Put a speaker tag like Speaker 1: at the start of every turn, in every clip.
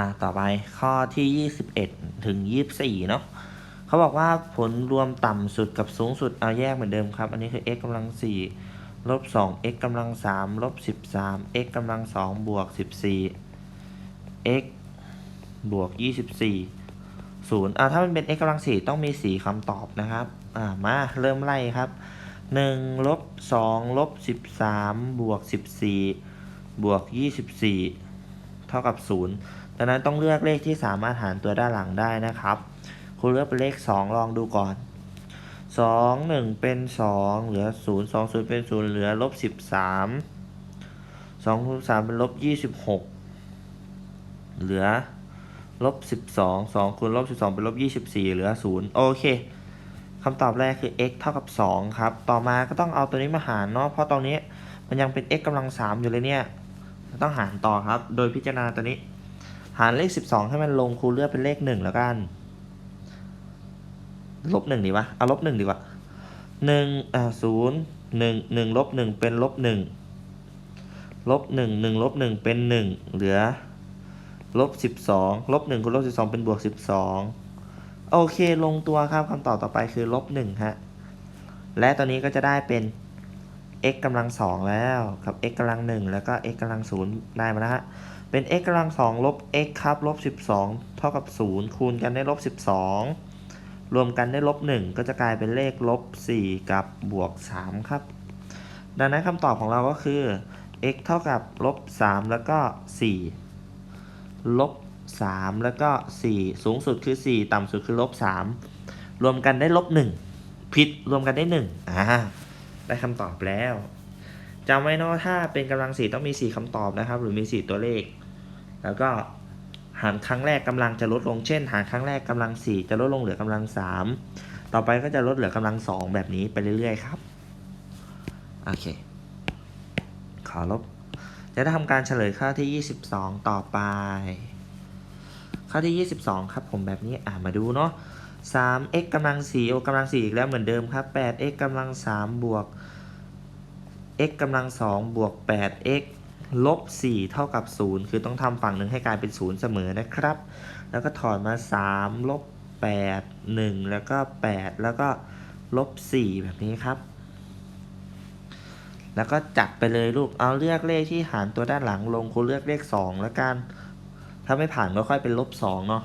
Speaker 1: อ่าต่อไปข้อที่ 21 ถึง 24 เนาะเขาบอกว่าผลรวมต่ำสุดกับสูงสุดเอาแยกเหมือนเดิมครับ อันนี้คือ x กำลัง4ลบ2 x กำลัง3ลบ13 x กำลัง2บวก14 x บวก 24ศูนย์อ่าถ้ามันเป็น x กำลัง 4 ต้องมี 4คำตอบนะครับ อ่า มาเริ่มไล่ครับ 1 ลบ 2 ลบ 13 บวก 14 บวก 24 เท่ากับ 0 ดังนั้นต้องเลือกเลขที่สามารถหารตัวด้านหลังได้นะครับ คุณเลือกเป็นเลข 2 ลองดูก่อน 2 1 เป็น 2 เหลือ 0 2 0 เป็น 0 เหลือลบ13 2คูณ3เป็นลบ26 เหลือลบ12 2คูณลบ12 เป็นลบ24 เหลือ 0 โอเคคำตอบแรกคือ x เท่ากับ 2 ครับ ต่อมาก็ต้องเอาตัวนี้มาหารเนาะ เพราะตรงนี้มันยังเป็น x กำลัง 3 อยู่เลยเนี่ย ต้องหารต่อครับ โดยพิจารณาตัวนี้ หารเลข 12 ให้มันลงคูเลือกเป็นเลข 1 แล้วกันลบ1ดีวะเอาลบ1ดีกว่า1อ่า0 1 1ลบ1เป็นลบ1ลบ1 1ลบ1เป็น1เหลือลบ12ลบ1คูณลบ12เป็นบวก12โอเคลงตัวครับคำตอบต่อไปคือลบ1ฮะ และตอนนี้ก็จะได้เป็น x กำลัง2แล้วกับ x กำลัง1แล้วก็ x กำลัง0ได้มาแล้วฮะ เป็น x กำลัง2ลบ x ครับลบ12เท่ากับ0คูณกันได้ลบ12รวมกันได้ลบ1ก็จะกลายเป็นเลขลบ4กับบวก3ครับ ดังนั้นคำตอบของเราก็คือ x เท่ากับลบ3แล้วก็4ลบ3แล้วก็4สูงสุดคือ4ต่ำสุดคือลบ3รวมกันได้ลบ1ผิดรวมกันได้1อ่าได้คำตอบแล้วจำไว้นะถ้าเป็นกำลัง4ต้องมี4คำตอบนะครับ หรือมี4ตัวเลข แล้วก็หารครั้งแรกกำลังจะลดลง เช่น หารครั้งแรกกำลัง 4 จะลดลงเหลือกำลัง 3 ต่อไปก็จะลดเหลือกำลัง 2 แบบนี้ไปเรื่อยๆครับ โอเค ขอลบ จะได้ทำการเฉลยข้อที่ 22 ต่อไปข้อที่ 22 ครับผมแบบนี้ อ่ามาดูเนาะ 3x กำลัง4โอกำลัง4อีกแล้วเหมือนเดิมครับ 8x กำลัง3บวก x กำลัง2บวก 8x ลบ4เท่ากับ 0 คือต้องทำฝั่งหนึ่งให้กลายเป็น 0 เสมอนะครับ แล้วก็ถอนมา3ลบ8 1 แล้วก็ 8 แล้วก็ลบ4แบบนี้ครับ แล้วก็จัดไปเลยลูก เอาเลือกเลขที่หารตัวด้านหลังลงคุณเลือกเลข 2 แล้วกัน ถ้าไม่ผ่านก็ค่อยเป็นลบ2เนาะ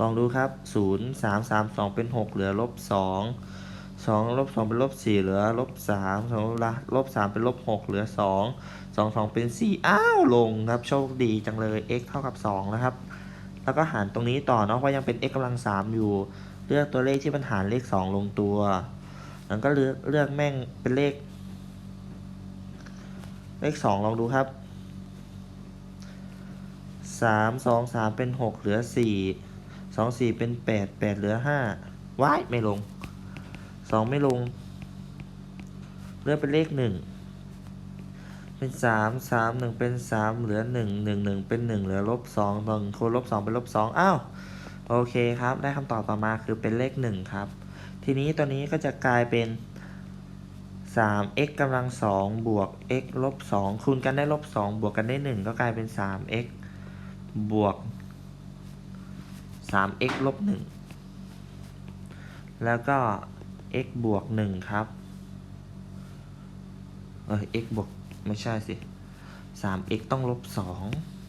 Speaker 1: ลองดูครับ 0 3 3 2 เป็น 6 เหลือลบ2 2ลบ2เป็นลบ4เหลือลบ3 2ลบ3เป็นลบ6เหลือ2 2 2เป็น4อ้าวลงครับโชคดีจังเลย x เท่ากับ2นะครับ แล้วก็หารตรงนี้ต่อเนาะเพราะยังเป็น x กำลัง3อยู่ เลือกตัวเลขที่มันหารเลข2ลงตัวแล้วก็เลือกเลือกแม่งเป็นเลข เลข2ลองดูครับ3 2 3เป็น6เหลือ4สองสี่เป็นแปดแปดเหลือห้าว้ายไม่ลง สองไม่ลง เลือกเป็นเลขหนึ่งเป็นสามสามหนึ่งเป็นสามเหลือหนึ่งหนึ่งหนึ่งเป็นหนึ่งเหลือลบสองหนึ่งคูณลบสองเป็นลบสองอ้าวโอเคครับ ได้คำตอบต่อมาคือเป็นเลขหนึ่งครับ ทีนี้ตัวนี้ก็จะกลายเป็นสาม x กำลังสองบวก x ลบสองคูณกันได้ลบสองบวกกันได้หนึ่งก็กลายเป็นสาม x บวก 3x ลบ1แล้วก็ x บวก1ครับ เออ x บวก ไม่ใช่สิ 3x ต้องลบ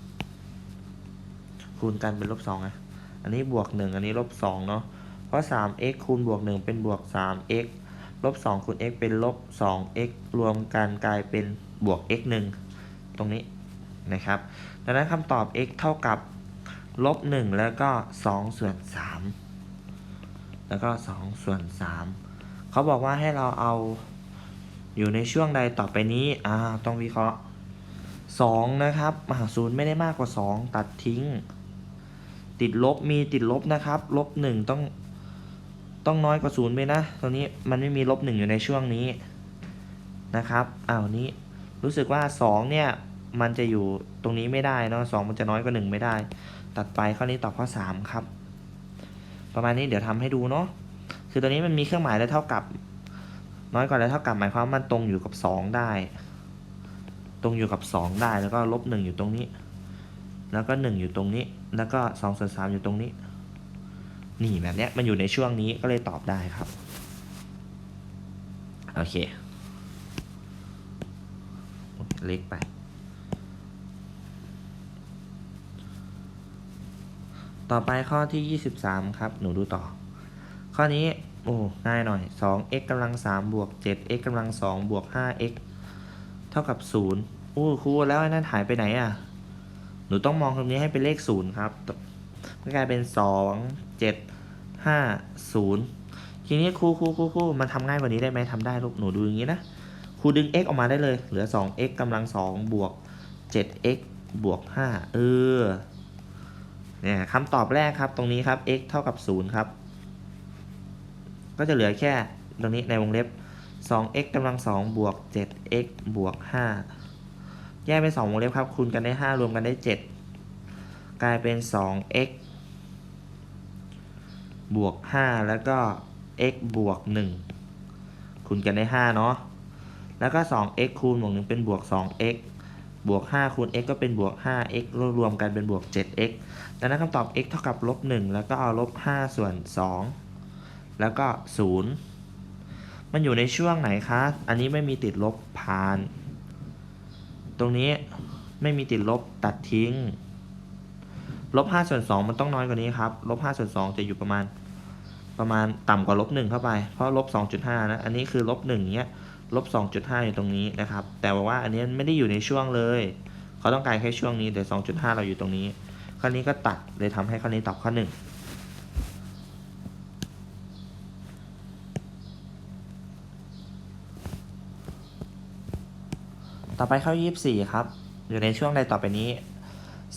Speaker 1: 2คูณกันเป็นลบ2อะ อันนี้บวก 1 อันนี้ลบ2เนาะ เพราะ 3x คูณบวก 1 เป็นบวก 3x ลบ 2 คูณ x เป็นลบ 2x รวมกันกลายเป็นบวก x 1ตรงนี้นะครับ ดังนั้นคำตอบ x เท่ากับลบหนึ่งแล้วก็สองส่วนสาม แล้วก็สองส่วนสามเขาบอกว่าให้เราเอาอยู่ในช่วงใดต่อไปนี้อ่าต้องวิเคราะห์สองนะครับมหาศูนย์ไม่ได้มากกว่าสองตัดทิ้ง ติดลบมีติดลบนะครับลบหนึ่งต้องต้องน้อยกว่าศูนย์ไปนะตรงนี้มันไม่มีลบหนึ่งอยู่ในช่วงนี้นะครับอ้าวนี้รู้สึกว่าสองเนี่ย มันจะอยู่ตรงนี้ไม่ได้เนาะสองมันจะน้อยกว่าหนึ่งไม่ได้ ตัดไปข้อนี้ตอบข้อ 3 ครับ ประมาณนี้เดี๋ยวทำให้ดูเนาะคือตัวนี้มันมีเครื่องหมายและเท่ากับ น้อยกว่าและเท่ากับหมายความว่ามันตรงอยู่กับ 2 ได้ ตรงอยู่กับ 2 ได้แล้วก็ลบ1อยู่ตรงนี้ แล้วก็หนึ่งอยู่ตรงนี้ แล้วก็สองส่วนสามอยู่ตรงนี้ นี่แบบเนี้ยมันอยู่ในช่วงนี้ก็เลยตอบได้ครับโอเค เล็กไป ต่อไปข้อที่ 23 ครับ หนูดูต่อ ข้อนี้ โอ้ ง่ายหน่อย 2x กำลัง3บวก 7x กำลัง2บวก 5x เท่ากับ 0 อู้ครูแล้วไอ้นั่นหายไปไหนอะ หนูต้องมองตรงนี้ให้เป็นเลข 0 ครับมันกลายเป็น 2 7 5 0 ทีนี้ครูครูครูครูมันทำง่ายกว่านี้ได้ไหมทำได้ลูก หนูดูอย่างนี้นะ ครูดึง x ออกมาได้เลย เหลือ 2x กำลัง2บวก 7x บวก 5 เออ เนี่ยคำตอบแรกครับตรงนี้ครับ x เท่ากับ 0 ครับ ก็จะเหลือแค่ตรงนี้ในวงเล็บ 2x กำลัง 2 บวก 7x บวก 5 แยกเป็น2วงเล็บครับ คูณกันได้ 5 รวมกันได้ 7 กลายเป็น 2x บวก 5 แล้วก็ x บวก 1 คูณกันได้ 5 เนาะ แล้วก็ 2x คูณบวก 1 เป็นบวก 2x บวก 5 คูณ x ก็เป็นบวก 5x รวมกันเป็นบวก 7x ดังนั้นคำตอบ x เท่ากับลบ 1 แล้วก็เอาลบ 5 ส่วน 2 แล้วก็ 0 มันอยู่ในช่วงไหนคะ อันนี้ไม่มีติดลบผ่าน ตรงนี้ไม่มีติดลบตัดทิ้ง ลบ 5 ส่วน 2 มันต้องน้อยกว่านี้ครับ ลบ 5 ส่วน 2 จะอยู่ประมาณประมาณต่ำกว่าลบ 1 เข้าไป เพราะลบ 2.5 นะ อันนี้คือลบ 1เนี้ย ลบ 2.5 อยู่ตรงนี้นะครับ แต่ว่าอันนี้ไม่ได้อยู่ในช่วงเลย เขาต้องการแค่ช่วงนี้แต่ 2.5 เราอยู่ตรงนี้ ข้อนี้ก็ตัดเลยทำให้ข้อนี้ตอบข้อ 1 ต่อไปข้อ 24 ครับ อยู่ในช่วงใดต่อไปนี้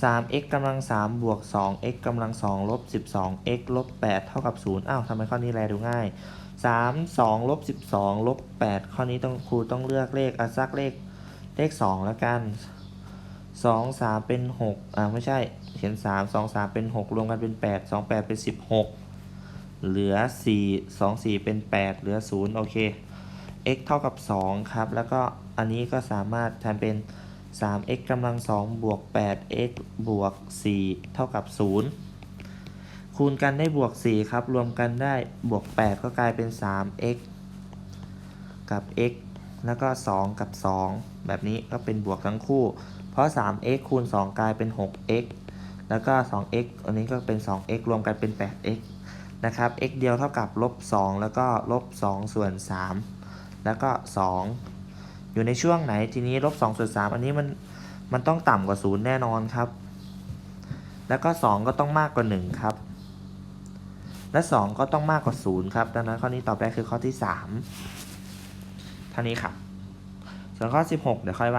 Speaker 1: 3x กำลัง3บวก 2x กำลัง2ลบ 12x ลบ 8 เท่ากับ 0 อ้าวทำไมข้อนี้แลดูง่าย 3 2ลบ 12 ลบ 8 ข้อนี้ต้องครูต้องเลือกเลขอะซักเลขเลข 2 แล้วกัน 2 3 เป็น 6 อ่าไม่ใช่เขียน 3 2 3 เป็น 6 รวมกันเป็น 8 2 8 เป็น 16 เหลือ 4 2 4 เป็น 8 เหลือ 0 โอเค x เท่ากับ 2 ครับ แล้วก็อันนี้ก็สามารถแทำเป็น 3x กำลัง2บวก 8x บวก 4 เท่ากับ 0 คูณกันได้บวก 4 ครับ รวมกันได้บวก 8 ก็กลายเป็น 3x กับ x แล้วก็ 2 กับ 2 แบบนี้ก็เป็นบวกทั้งคู่ เพราะ 3x คูณ 2 กลายเป็น 6x แล้วก็ 2x อันนี้ก็เป็น 2x รวมกันเป็น 8x นะครับ x เดียวเท่ากับลบ 2 แล้วก็ลบ 2 ส่วน 3 แล้วก็ 2 อยู่ในช่วงไหนทีนี้ลบ2ส่วน3อันนี้มันมันต้องต่ำกว่า 0 แน่นอนครับ แล้วก็ 2 ก็ต้องมากกว่า 1 ครับ และ 2 ก็ต้องมากกว่า 0 ครับ ดังนั้นข้อนี้ตอบได้คือข้อที่ 3 เท่านี้ครับ ส่วนข้อ 16 เดี๋ยวค่อยว่า